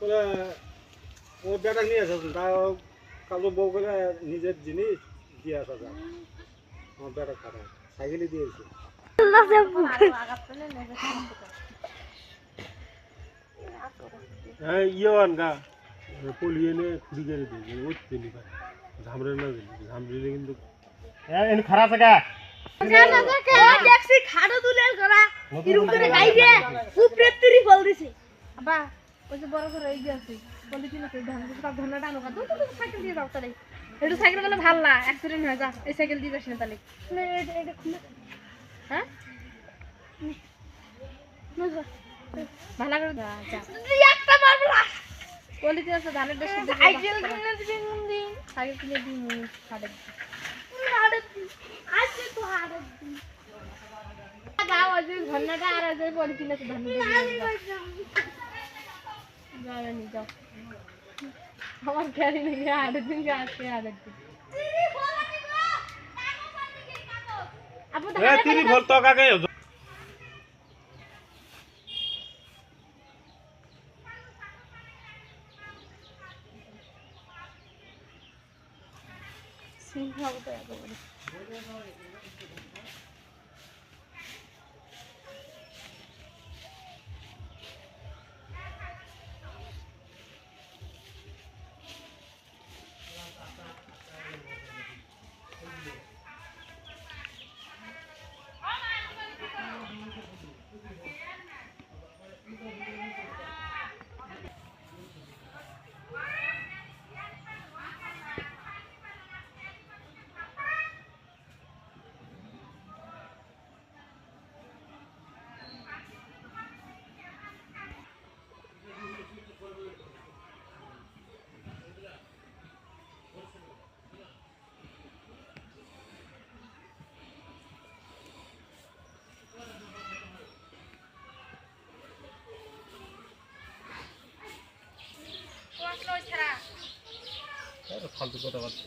বলে ও বেটা নিয়ে আসে তাও কালো বউ করে নিজের জিনিস দিয়ে আসা যায় আমার বেটা খারাপ সাইকেলই দিয়েছে। হ্যাঁ ইয়ে আনগা পলিয়ে নে খুঁড়ি করে দিয়ে ওই তেলি ঝামরে না দিলি কিন্তু হ্যাঁ এনে খারাপ আছে দেখছি খাটো তুলের করা এরকম করে গাইবে উপরে তিরি ফল দিছে। আবা ওই যে বড় করে এই যে আছে পলিথিন আছে ধান ধানটা আনো কাটো তো সাইকেল দিয়ে যাও তাহলে একটু সাইকেল গেলে ভালো না অ্যাক্সিডেন্ট হয়ে যা এই সাইকেল দিয়ে যাস না তাহলে হ্যাঁ ভালো করে একটা মারবো পলিথিন আছে ধানের বেশি সাইকেল কিনে দিন সাইকেল কিনে আজকে তো হাড়ে যাও আজ ধন্যটা আর আজ পলিথিন আছে ধন্য যাও নি যাও আমার গাড়ি নিয়ে হাড়ে দিন আজকে হাড়ে দিন আপু হ্যাঁ তিরি ফল তো কাকে সিং খাব তো একেবারে ফালতু কথা বলছে